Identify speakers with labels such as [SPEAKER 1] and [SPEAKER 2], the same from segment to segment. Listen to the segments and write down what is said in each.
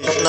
[SPEAKER 1] Hare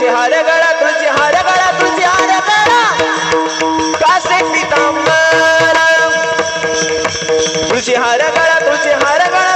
[SPEAKER 1] तुझी हार गळा तुझी हार गळा तुझी हार गळा कासे पितांबर तुझी हार गळा तुझी
[SPEAKER 2] हार गळा